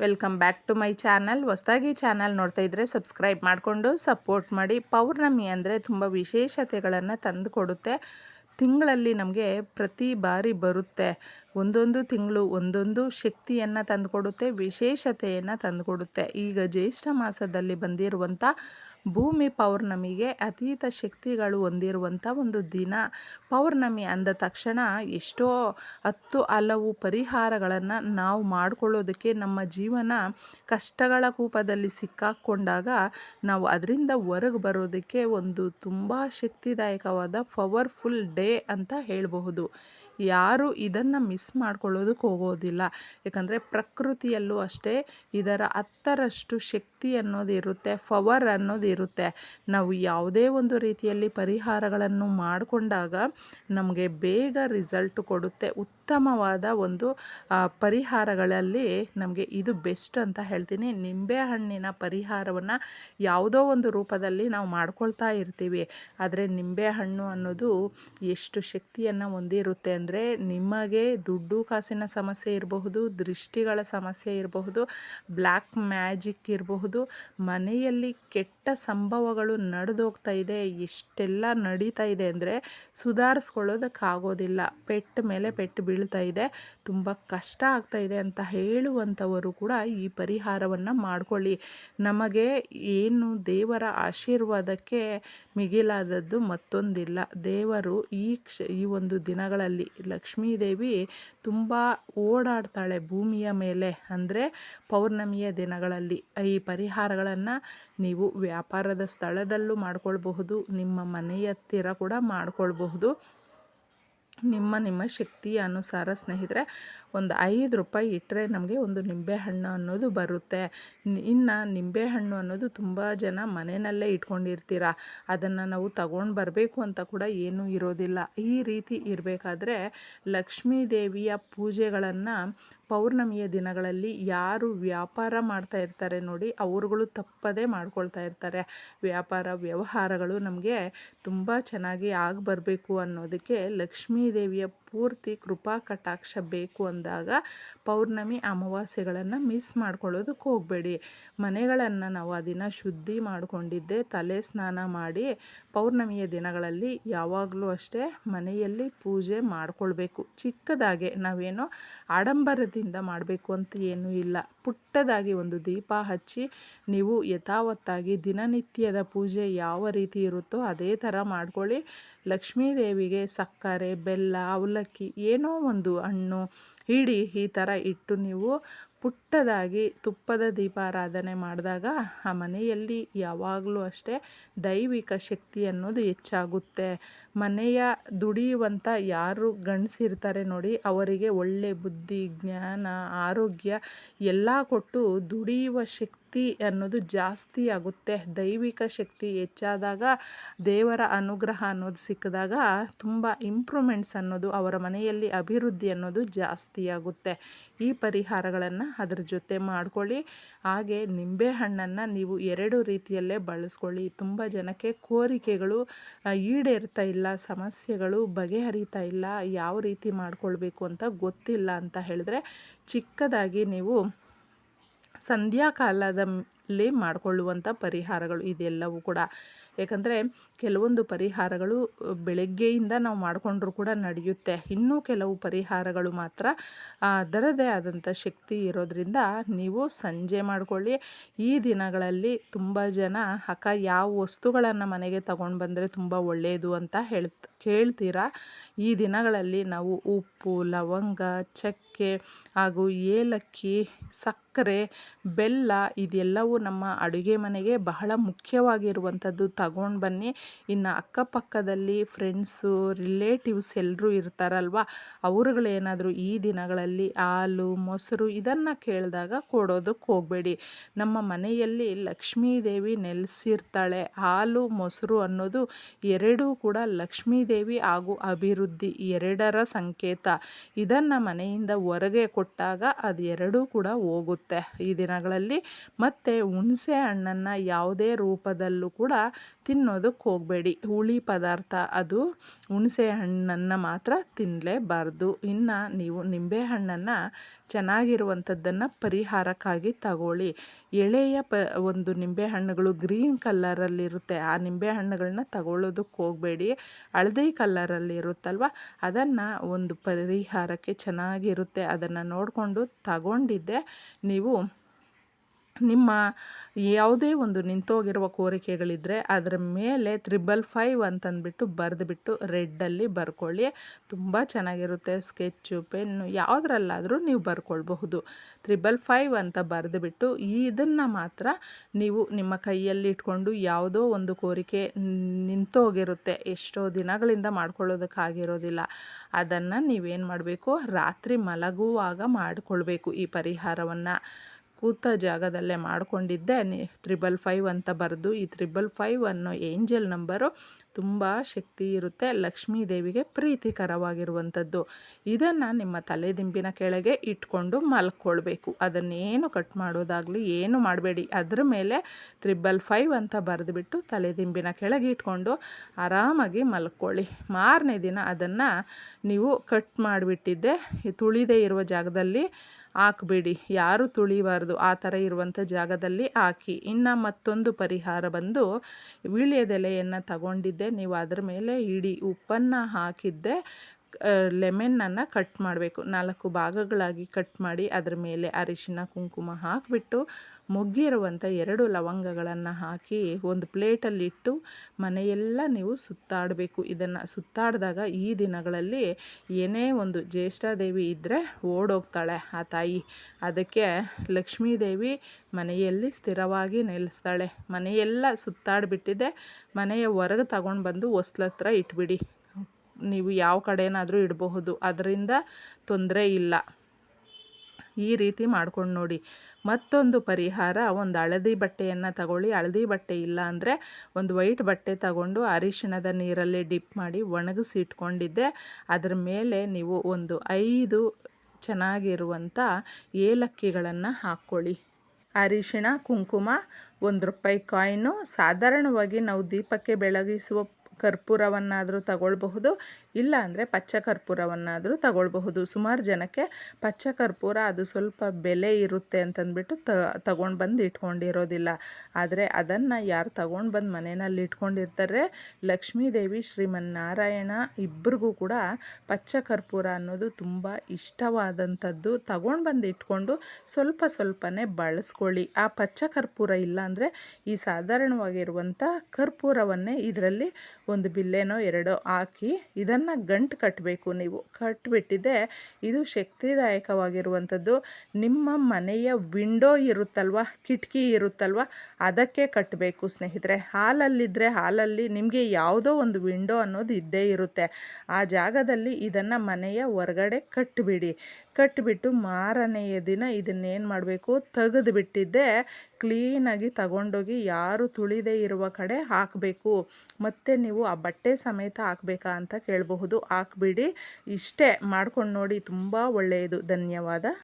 Welcome back to my channel. ಹೊಸದಾಗಿ channel ನೋಡ್ತಾ ಇದ್ದರೆ ಸಬ್ಸ್ಕ್ರೈಬ್ ಮಾಡಿಕೊಂಡು ಸಪೋರ್ಟ್ ಮಾಡಿ. ಪೌರ್ಣಮಿ ಅಂದರೆ ತುಂಬ ವಿಶೇಷತೆಗಳನ್ನು ತಂದು ಕೊಡುತ್ತೆ. ತಿಂಗಳಲ್ಲಿ ನಮಗೆ ಪ್ರತಿ ಬಾರಿ ಬರುತ್ತೆ. ಒಂದೊಂದು ತಿಂಗಳು ಒಂದೊಂದು ಶಕ್ತಿಯನ್ನು ತಂದುಕೊಡುತ್ತೆ, ವಿಶೇಷತೆಯನ್ನು ತಂದುಕೊಡುತ್ತೆ. ಈಗ ಜ್ಯೇಷ್ಠ ಮಾಸದಲ್ಲಿ ಬಂದಿರುವಂಥ ಭೂಮಿ ಪೌರ್ಣಮಿಗೆ ಅತೀತ ಶಕ್ತಿಗಳು ಹೊಂದಿರುವಂಥ ಒಂದು ದಿನ. ಪೌರ್ಣಮಿ ಅಂದ ತಕ್ಷಣ ಎಷ್ಟೋ ಹತ್ತು ಹಲವು ಪರಿಹಾರಗಳನ್ನು ನಾವು ಮಾಡಿಕೊಳ್ಳೋದಕ್ಕೆ ನಮ್ಮ ಜೀವನ ಕಷ್ಟಗಳ ಕೂಪದಲ್ಲಿ ಸಿಕ್ಕಾಕ್ಕೊಂಡಾಗ ನಾವು ಅದರಿಂದ ಹೊರಗೆ ಬರೋದಕ್ಕೆ ಒಂದು ತುಂಬ ಶಕ್ತಿದಾಯಕವಾದ ಪವರ್ಫುಲ್ ಡೇ ಅಂತ ಹೇಳಬಹುದು. ಯಾರು ಇದನ್ನು ಮಿಸ್ ಮಾಡ್ಕೊಳ್ಳೋದಕ್ಕೆ ಹೋಗೋದಿಲ್ಲ. ಯಾಕಂದರೆ ಪ್ರಕೃತಿಯಲ್ಲೂ ಅಷ್ಟೇ ಇದರ ಹತ್ತರಷ್ಟು ಶಕ್ತಿ ಅನ್ನೋದು ಇರುತ್ತೆ, ಪವರ್ ಅನ್ನೋದು ಇರುತ್ತೆ. ನಾವು ಯಾವುದೇ ಒಂದು ರೀತಿಯಲ್ಲಿ ಪರಿಹಾರಗಳನ್ನು ಮಾಡಿಕೊಂಡಾಗ ನಮಗೆ ಬೇಗ ರಿಸಲ್ಟ್ ಕೊಡುತ್ತೆ. ಉತ್ತಮವಾದ ಒಂದು ಪರಿಹಾರಗಳಲ್ಲಿ ನಮಗೆ ಇದು ಬೆಸ್ಟ್ ಅಂತ ಹೇಳ್ತೀನಿ. ನಿಂಬೆ ಹಣ್ಣಿನ ಪರಿಹಾರವನ್ನು ಯಾವುದೋ ಒಂದು ರೂಪದಲ್ಲಿ ನಾವು ಮಾಡ್ಕೊಳ್ತಾ ಇರ್ತೀವಿ. ಆದರೆ ನಿಂಬೆ ಹಣ್ಣು ಅನ್ನೋದು ಎಷ್ಟು ಶಕ್ತಿಯನ್ನು ಹೊಂದಿರುತ್ತೆ ಅಂದರೆ ನಿಮಗೆ ದುಡ್ಡು ಕಾಸಿನ ಸಮಸ್ಯೆ ಇರಬಹುದು, ದೃಷ್ಟಿಗಳ ಸಮಸ್ಯೆ ಇರಬಹುದು, ಬ್ಲ್ಯಾಕ್ ಮ್ಯಾಜಿಕ್ ಇರಬಹುದು, ಮನೆಯಲ್ಲಿ ಕೆಟ್ಟ ಸಂಭವಗಳು ನಡೆದೋಗ್ತಾ ಇದೆ ಎಷ್ಟೆಲ್ಲ ನಡೀತಾ ಇದೆ ಅಂದರೆ ಸುಧಾರಿಸ್ಕೊಳ್ಳೋದಕ್ಕಾಗೋದಿಲ್ಲ. ಪೆಟ್ಟ ಮೇಲೆ ಪೆಟ್ಟು ಬೀಳ್ತಾ ಇದೆ, ತುಂಬ ಕಷ್ಟ ಆಗ್ತಾ ಇದೆ ಅಂತ ಹೇಳುವಂಥವರು ಕೂಡ ಈ ಪರಿಹಾರವನ್ನು ಮಾಡಿಕೊಳ್ಳಿ. ನಮಗೆ ಏನು ದೇವರ ಆಶೀರ್ವಾದಕ್ಕೆ ಮಿಗಿಲಾದದ್ದು ಮತ್ತೊಂದಿಲ್ಲ. ದೇವರು ಈ ಕ್ಷ, ಈ ಒಂದು ದಿನಗಳಲ್ಲಿ ಲಕ್ಷ್ಮೀದೇವಿ ತುಂಬ ಓಡಾಡ್ತಾಳೆ ಭೂಮಿಯ ಮೇಲೆ. ಅಂದರೆ ಪೌರ್ಣಮಿಯ ದಿನಗಳಲ್ಲಿ ಈ ಪರಿಹಾರಗಳನ್ನು ನೀವು ವ್ಯಾಪಾರದ ಸ್ಥಳದಲ್ಲೂ ಮಾಡ್ಕೊಳ್ಬಹುದು, ನಿಮ್ಮ ಮನೆಯ ಹತ್ತಿರ ಕೂಡ ಮಾಡ್ಕೊಳ್ಬಹುದು. ನಿಮ್ಮ ನಿಮ್ಮ ಶಕ್ತಿಯ ಅನುಸಾರ ಸ್ನೇಹಿತರೆ, ಒಂದು ಐದು ರೂಪಾಯಿ ಇಟ್ಟರೆ ನಮಗೆ ಒಂದು ನಿಂಬೆಹಣ್ಣು ಅನ್ನೋದು ಬರುತ್ತೆ. ಇನ್ನು ನಿಂಬೆಹಣ್ಣು ಅನ್ನೋದು ತುಂಬ ಜನ ಮನೆಯಲ್ಲೇ ಇಟ್ಕೊಂಡಿರ್ತೀರ, ಅದನ್ನು ನಾವು ತಗೊಂಡು ಬರಬೇಕು ಅಂತ ಕೂಡ ಏನೂ ಇರೋದಿಲ್ಲ. ಈ ರೀತಿ ಇರಬೇಕಾದ್ರೆ ಲಕ್ಷ್ಮೀ ದೇವಿಯ ಪೂಜೆಗಳನ್ನು ಪೌರ್ಣಮಿಯ ದಿನಗಳಲ್ಲಿ ಯಾರು ವ್ಯಾಪಾರ ಮಾಡ್ತಾ ಇರ್ತಾರೆ ನೋಡಿ, ಅವರುಗಳು ತಪ್ಪದೇ ಮಾಡ್ಕೊಳ್ತಾ ಇರ್ತಾರೆ. ವ್ಯಾಪಾರ, ವ್ಯವಹಾರಗಳು ನಮಗೆ ತುಂಬ ಚೆನ್ನಾಗಿ ಆಗಿ ಬರಬೇಕು ಅನ್ನೋದಕ್ಕೆ ಲಕ್ಷ್ಮೀ ದೇವಿಯ ಪೂರ್ತಿ ಕೃಪಾ ಕಟಾಕ್ಷ ಬೇಕು ಅಂದಾಗ ಪೌರ್ಣಮಿ ಅಮಾವಾಸ್ಯೆಗಳನ್ನು ಮಿಸ್ ಮಾಡ್ಕೊಳ್ಳೋದಕ್ಕೆ ಹೋಗಬೇಡಿ. ಮನೆಗಳನ್ನು ನಾವು ಆ ದಿನ ಶುದ್ಧಿ ಮಾಡಿಕೊಂಡಿದ್ದೆ, ತಲೆ ಸ್ನಾನ ಮಾಡಿ ಪೌರ್ಣಮಿಯ ದಿನಗಳಲ್ಲಿ ಯಾವಾಗಲೂ ಅಷ್ಟೇ ಮನೆಯಲ್ಲಿ ಪೂಜೆ ಮಾಡಿಕೊಳ್ಬೇಕು. ಚಿಕ್ಕದಾಗೆ ನಾವೇನೋ ಆಡಂಬರದಿಂದ ಮಾಡಬೇಕು ಅಂತ ಏನೂ ಇಲ್ಲ. ಪುಟ್ಟದಾಗಿ ಒಂದು ದೀಪ ಹಚ್ಚಿ ನೀವು ಯಥಾವತ್ತಾಗಿ ದಿನನಿತ್ಯದ ಪೂಜೆ ಯಾವ ರೀತಿ ಇರುತ್ತೋ ಅದೇ ಥರ ಮಾಡ್ಕೊಳ್ಳಿ. ಲಕ್ಷ್ಮೀ ದೇವಿಗೆ ಸಕ್ಕರೆ ಬೆಲ್ಲ ಅವಲಕ್ಕಿ ಏನೋ ಒಂದು ಹಣ್ಣು ಹಿಡಿ ಈ ಥರ ಇಟ್ಟು ನೀವು ಪುಟ್ಟದಾಗಿ ತುಪ್ಪದ ದೀಪಾರಾಧನೆ ಮಾಡಿದಾಗ ಆ ಮನೆಯಲ್ಲಿ ಯಾವಾಗಲೂ ಅಷ್ಟೇ ದೈವಿಕ ಶಕ್ತಿ ಅನ್ನೋದು ಹೆಚ್ಚಾಗುತ್ತೆ. ಮನೆಯ ದುಡಿಯುವಂಥ ಯಾರು ಗಂಡಸಿರ್ತಾರೆ ನೋಡಿ, ಅವರಿಗೆ ಒಳ್ಳೆ ಬುದ್ಧಿ, ಜ್ಞಾನ, ಆರೋಗ್ಯ ಎಲ್ಲ ಕೊಟ್ಟು ದುಡಿಯುವ ಶಕ್ತಿ ಅನ್ನೋದು ಜಾಸ್ತಿ ಆಗುತ್ತೆ. ದೈವಿಕ ಶಕ್ತಿ ಹೆಚ್ಚಾದಾಗ, ದೇವರ ಅನುಗ್ರಹ ಅನ್ನೋದು ಸಿಕ್ಕಿದಾಗ ತುಂಬ ಇಂಪ್ರೂವ್ಮೆಂಟ್ಸ್ ಅನ್ನೋದು ಅವರ ಮನೆಯಲ್ಲಿ ಅಭಿವೃದ್ಧಿ ಅನ್ನೋದು ಜಾಸ್ತಿ ಆಗುತ್ತೆ. ಈ ಪರಿಹಾರಗಳನ್ನು ಅದ್ರ ಜೊತೆ ಮಾಡ್ಕೊಳ್ಳಿ. ಹಾಗೆ ನಿಂಬೆಹಣ್ಣನ್ನು ನೀವು ಎರಡು ರೀತಿಯಲ್ಲೇ ಬಳಸ್ಕೊಳ್ಳಿ. ತುಂಬ ಜನಕ್ಕೆ ಕೋರಿಕೆಗಳು ಈಡೇರ್ತಾ ಇಲ್ಲ, ಸಮಸ್ಯೆಗಳು ಬಗೆಹರಿತಾ ಇಲ್ಲ, ಯಾವ ರೀತಿ ಮಾಡ್ಕೊಳ್ಬೇಕು ಅಂತ ಗೊತ್ತಿಲ್ಲ ಅಂತ ಹೇಳಿದ್ರೆ ಚಿಕ್ಕದಾಗಿ ನೀವು ಸಂಧ್ಯಾಕಾಲದಲ್ಲಿ ಮಾಡಿಕೊಳ್ಳುವಂಥ ಪರಿಹಾರಗಳು ಇದೆಲ್ಲವೂ ಕೂಡ. ಏಕೆಂದರೆ ಕೆಲವೊಂದು ಪರಿಹಾರಗಳು ಬೆಳಗ್ಗೆಯಿಂದ ನಾವು ಮಾಡಿಕೊಂಡ್ರೂ ಕೂಡ ನಡೆಯುತ್ತೆ. ಇನ್ನೂ ಕೆಲವು ಪರಿಹಾರಗಳು ಮಾತ್ರ ಅದರದೇ ಆದಂಥ ಶಕ್ತಿ ಇರೋದರಿಂದ ನೀವು ಸಂಜೆ ಮಾಡಿಕೊಳ್ಳಿ. ಈ ದಿನಗಳಲ್ಲಿ ತುಂಬ ಜನ, ಅಕ್ಕ, ಯಾವ ವಸ್ತುಗಳನ್ನು ಮನೆಗೆ ತಗೊಂಡು ಬಂದರೆ ತುಂಬ ಒಳ್ಳೆಯದು ಅಂತ ಹೇಳ್ತ ಕೇಳ್ತೀರಾ? ಈ ದಿನಗಳಲ್ಲಿ ನಾವು ಉಪ್ಪು, ಲವಂಗ, ಚಕ್ಕೆ ಹಾಗೂ ಏಲಕ್ಕಿ, ಸಕ್ಕರೆ, ಬೆಲ್ಲ ಇದೆಲ್ಲವೂ ನಮ್ಮ ಅಡುಗೆ ಮನೆಗೆ ಬಹಳ ಮುಖ್ಯವಾಗಿರುವಂಥದ್ದು. ತಗೊಂಡು ಬನ್ನಿ. ಇನ್ನು ಅಕ್ಕಪಕ್ಕದಲ್ಲಿ ಫ್ರೆಂಡ್ಸು ರಿಲೇಟಿವ್ಸ್ ಎಲ್ಲರೂ ಇರ್ತಾರಲ್ವ? ಅವ್ರುಗಳೇನಾದರೂ ಈ ದಿನಗಳಲ್ಲಿ ಹಾಲು, ಮೊಸರು ಇದನ್ನು ಕೇಳಿದಾಗ ಕೊಡೋದಕ್ಕೆ ಹೋಗಬೇಡಿ. ನಮ್ಮ ಮನೆಯಲ್ಲಿ ಲಕ್ಷ್ಮೀದೇವಿ ನೆಲೆಸಿರ್ತಾಳೆ. ಹಾಲು, ಮೊಸರು ಅನ್ನೋದು ಎರಡೂ ಕೂಡ ಲಕ್ಷ್ಮೀ ಲಕ್ಷ್ಮೀದೇವಿ ಹಾಗೂ ಅಭಿವೃದ್ಧಿ ಎರಡರ ಸಂಕೇತ. ಇದನ್ನು ಮನೆಯಿಂದ ಹೊರಗೆ ಕೊಟ್ಟಾಗ ಅದು ಎರಡೂ ಕೂಡ ಹೋಗುತ್ತೆ. ಈ ದಿನಗಳಲ್ಲಿ ಮತ್ತು ಹುಣಸೆ ಹಣ್ಣನ್ನು ಯಾವುದೇ ರೂಪದಲ್ಲೂ ಕೂಡ ತಿನ್ನೋದಕ್ಕೆ ಹೋಗಬೇಡಿ. ಹುಳಿ ಪದಾರ್ಥ ಅದು ಹುಣಸೆ ಹಣ್ಣನ್ನು ಮಾತ್ರ ತಿನ್ನಲೇಬಾರ್ದು ಇನ್ನು ನೀವು ನಿಂಬೆ ಹಣ್ಣನ್ನು ಚೆನ್ನಾಗಿರುವಂಥದ್ದನ್ನು ಪರಿಹಾರಕ್ಕಾಗಿ ತಗೊಳ್ಳಿ. ಎಳೆಯ ಪ ಒಂದು ನಿಂಬೆಹಣ್ಣುಗಳು ಗ್ರೀನ್ ಕಲ್ಲರಲ್ಲಿರುತ್ತೆ ಆ ನಿಂಬೆ ಹಣ್ಣುಗಳನ್ನ ತಗೊಳ್ಳೋದಕ್ಕೆ ಹೋಗಬೇಡಿ. ಹಳದಿ ಕಲ್ಲರಲ್ಲಿ ಇರುತ್ತಲ್ವ? ಅದನ್ನು ಒಂದು ಪರಿಹಾರಕ್ಕೆ ಚೆನ್ನಾಗಿರುತ್ತೆ. ಅದನ್ನು ನೋಡಿಕೊಂಡು ತಗೊಂಡಿದ್ದೆ. ನೀವು ನಿಮ್ಮ ಯಾವುದೇ ಒಂದು ನಿಂತೋಗಿರುವ ಕೋರಿಕೆಗಳಿದ್ದರೆ ಅದರ ಮೇಲೆ ತ್ರಿಬಲ್ ಫೈವ್ ಅಂತಂದ್ಬಿಟ್ಟು ಬರೆದುಬಿಟ್ಟು ರೆಡ್ಡಲ್ಲಿ ಬರ್ಕೊಳ್ಳಿ. ತುಂಬ ಚೆನ್ನಾಗಿರುತ್ತೆ ಸ್ಕೆಚ್ಚು, ಪೆನ್ನು, ಯಾವುದ್ರಲ್ಲಾದರೂ ನೀವು ಬರ್ಕೊಳ್ಬಹುದು. ತ್ರಿಬಲ್ ಫೈವ್ ಅಂತ ಬರೆದುಬಿಟ್ಟು ಇದನ್ನು ಮಾತ್ರ ನೀವು ನಿಮ್ಮ ಕೈಯಲ್ಲಿ ಇಟ್ಕೊಂಡು ಯಾವುದೋ ಒಂದು ಕೋರಿಕೆ ನಿಂತೋಗಿರುತ್ತೆ. ಎಷ್ಟೋ ದಿನಗಳಿಂದ ಮಾಡ್ಕೊಳ್ಳೋದಕ್ಕಾಗಿರೋದಿಲ್ಲ. ಅದನ್ನು ನೀವೇನು ಮಾಡಬೇಕು? ರಾತ್ರಿ ಮಲಗುವಾಗ ಮಾಡಿಕೊಳ್ಬೇಕು ಈ ಪರಿಹಾರವನ್ನು. ಕೂತ ಜಾಗದಲ್ಲೇ ಮಾಡಿಕೊಂಡಿದ್ದೆ. ತ್ರಿಬಲ್ ಫೈವ್ ಅಂತ ಬರೆದು ಈ ತ್ರಿಬಲ್ ಫೈವ್ ಅನ್ನೋ ಏಂಜಲ್ ನಂಬರು ತುಂಬ ಶಕ್ತಿ ಇರುತ್ತೆ. ಲಕ್ಷ್ಮೀ ದೇವಿಗೆ ಪ್ರೀತಿಕರವಾಗಿರುವಂಥದ್ದು. ಇದನ್ನು ನಿಮ್ಮ ತಲೆದಿಂಬಿನ ಕೆಳಗೆ ಇಟ್ಕೊಂಡು ಮಲ್ಕೊಳ್ಬೇಕು. ಅದನ್ನೇನು ಕಟ್ ಮಾಡೋದಾಗಲಿ ಏನು ಮಾಡಬೇಡಿ. ಅದ್ರ ಮೇಲೆ ತ್ರಿಬಲ್ ಫೈವ್ ಅಂತ ಬರೆದುಬಿಟ್ಟು ತಲೆದಿಂಬಿನ ಕೆಳಗೆ ಇಟ್ಕೊಂಡು ಆರಾಮಾಗಿ ಮಲ್ಕೊಳ್ಳಿ. ಮಾರನೇ ದಿನ ಅದನ್ನು ನೀವು ಕಟ್ ಮಾಡಿಬಿಟ್ಟಿದ್ದೆ. ತುಳಿದೇ ಇರುವ ಜಾಗದಲ್ಲಿ ಹಾಕ್ಬಿಡಿ. ಯಾರು ತುಳಿಬಾರ್ದು. ಆ ಥರ ಇರುವಂಥ ಜಾಗದಲ್ಲಿ ಹಾಕಿ. ಇನ್ನು ಮತ್ತೊಂದು ಪರಿಹಾರ ಬಂದು ವೀಳ್ಯದೆಲೆಯನ್ನು ತಗೊಂಡಿದ್ದೆ. ನೀವು ಅದ್ರ ಮೇಲೆ ಇಡಿ. ಉಪ್ಪನ್ನು ಹಾಕಿದ್ದೆ. ಲೆಮನ್ನನ್ನು ಕಟ್ ಮಾಡಬೇಕು. ನಾಲ್ಕು ಭಾಗಗಳಾಗಿ ಕಟ್ ಮಾಡಿ ಅದರ ಮೇಲೆ ಅರಿಶಿನ, ಕುಂಕುಮ ಹಾಕಿಬಿಟ್ಟು ಮುಗ್ಗಿರುವಂಥ ಎರಡು ಲವಂಗಗಳನ್ನು ಹಾಕಿ ಒಂದು ಪ್ಲೇಟಲ್ಲಿಟ್ಟು ಮನೆಯೆಲ್ಲ ನೀವು ಸುತ್ತಾಡಬೇಕು. ಇದನ್ನು ಸುತ್ತಾಡಿದಾಗ ಈ ದಿನಗಳಲ್ಲಿ ಏನೇ ಒಂದು ಜ್ಯೇಷ್ಠಾದೇವಿ ಇದ್ದರೆ ಓಡೋಗ್ತಾಳೆ ಆ ತಾಯಿ. ಅದಕ್ಕೆ ಲಕ್ಷ್ಮೀದೇವಿ ಮನೆಯಲ್ಲಿ ಸ್ಥಿರವಾಗಿ ನೆಲೆಸ್ತಾಳೆ. ಮನೆಯೆಲ್ಲ ಸುತ್ತಾಡಿಬಿಟ್ಟಿದೆ. ಮನೆಯ ಹೊರಗೆ ತಗೊಂಡು ಬಂದು ಹೊಸ್ಲತ್ರ ಇಟ್ಬಿಡಿ. ನೀವು ಯಾವ ಕಡೆನಾದರೂ ಇಡಬಹುದು. ಅದರಿಂದ ತೊಂದರೆ ಇಲ್ಲ. ಈ ರೀತಿ ಮಾಡ್ಕೊಂಡು ನೋಡಿ. ಮತ್ತೊಂದು ಪರಿಹಾರ, ಒಂದು ಹಳದಿ ಬಟ್ಟೆಯನ್ನು ತಗೊಳ್ಳಿ. ಹಳದಿ ಬಟ್ಟೆ ಇಲ್ಲ ಅಂದರೆ ಒಂದು ವೈಟ್ ಬಟ್ಟೆ ತಗೊಂಡು ಅರಿಶಿಣದ ನೀರಲ್ಲಿ ಡಿಪ್ ಮಾಡಿ ಒಣಗಿಸಿ ಇಟ್ಕೊಂಡಿದ್ದೆ ಅದರ ಮೇಲೆ ನೀವು ಒಂದು ಐದು ಚೆನ್ನಾಗಿರುವಂಥ ಏಲಕ್ಕಿಗಳನ್ನು ಹಾಕ್ಕೊಳ್ಳಿ. ಅರಿಶಿಣ, ಕುಂಕುಮ, ಒಂದು ರೂಪಾಯಿ ಕಾಯಿನು. ಸಾಧಾರಣವಾಗಿ ನಾವು ದೀಪಕ್ಕೆ ಬೆಳಗಿಸುವ ಕರ್ಪೂರವನ್ನಾದರೂ ತಗೊಳ್ಬಹುದು. ಇಲ್ಲ ಅಂದರೆ ಪಚ್ಚ ಕರ್ಪೂರವನ್ನಾದರೂ ತಗೊಳ್ಬಹುದು. ಸುಮಾರು ಜನಕ್ಕೆ ಪಚ್ಚ ಕರ್ಪೂರ ಅದು ಸ್ವಲ್ಪ ಬೆಲೆ ಇರುತ್ತೆ ಅಂತಂದ್ಬಿಟ್ಟು ತ, ತಗೊಂಡು ಬಂದು ಇಟ್ಕೊಂಡಿರೋದಿಲ್ಲ. ಆದರೆ ಅದನ್ನು ಯಾರು ತಗೊಂಡು ಬಂದು ಮನೆಯಲ್ಲಿ ಇಟ್ಕೊಂಡಿರ್ತಾರೆ. ಲಕ್ಷ್ಮೀದೇವಿ, ಶ್ರೀಮನ್ನಾರಾಯಣ ಇಬ್ಬರಿಗೂ ಕೂಡ ಪಚ್ಚ ಕರ್ಪೂರ ಅನ್ನೋದು ತುಂಬ ಇಷ್ಟವಾದಂಥದ್ದು. ತಗೊಂಡು ಬಂದು ಇಟ್ಕೊಂಡು ಸ್ವಲ್ಪ ಸ್ವಲ್ಪನೇ ಬಳಸ್ಕೊಳ್ಳಿ. ಆ ಪಚ್ಚ ಕರ್ಪೂರ ಇಲ್ಲ ಅಂದರೆ ಈ ಸಾಧಾರಣವಾಗಿರುವಂಥ ಕರ್ಪೂರವನ್ನೇ ಇದರಲ್ಲಿ ಒಂದು ಬಿಲ್ಲೆನೋ ಎರಡೋ ಹಾಕಿ ಇದನ್ನು ಗಂಟು ಕಟ್ಟಬೇಕು ನೀವು. ಕಟ್ಟಿಬಿಟ್ಟಿದೆ ಇದು ಶಕ್ತಿದಾಯಕವಾಗಿರುವಂಥದ್ದು. ನಿಮ್ಮ ಮನೆಯ ವಿಂಡೋ ಇರುತ್ತಲ್ವ, ಕಿಟಕಿ ಇರುತ್ತಲ್ವ, ಅದಕ್ಕೆ ಕಟ್ಟಬೇಕು ಸ್ನೇಹಿತರೆ. ಹಾಲಲ್ಲಿದ್ದರೆ ಹಾಲಲ್ಲಿ ನಿಮಗೆ ಯಾವುದೋ ಒಂದು ವಿಂಡೋ ಅನ್ನೋದು ಇದ್ದೇ ಇರುತ್ತೆ. ಆ ಜಾಗದಲ್ಲಿ ಇದನ್ನು ಮನೆಯ ಹೊರಗಡೆ ಕಟ್ಟಿಬಿಡಿ ಕಟ್ಟಿಬಿಟ್ಟು ಮಾರನೆಯ ದಿನ ಇದನ್ನೇನು ಮಾಡಬೇಕು ತೆಗೆದು ಬಿಟ್ಟಿದ್ದೆ ಕ್ಲೀನಾಗಿ ತಗೊಂಡೋಗಿ ಯಾರು ತುಳಿದೇ ಇರುವ ಕಡೆ ಹಾಕಬೇಕು. ಮತ್ತು ನೀವು ಆ ಬಟ್ಟೆ ಸಮೇತ ಹಾಕ್ಬೇಕಾ ಅಂತ ಕೇಳಬಹುದು. ಹಾಕ್ಬಿಡಿ. ಇಷ್ಟೇ ಮಾಡ್ಕೊಂಡು ನೋಡಿ ತುಂಬ ಒಳ್ಳೆಯದು. ಧನ್ಯವಾದ.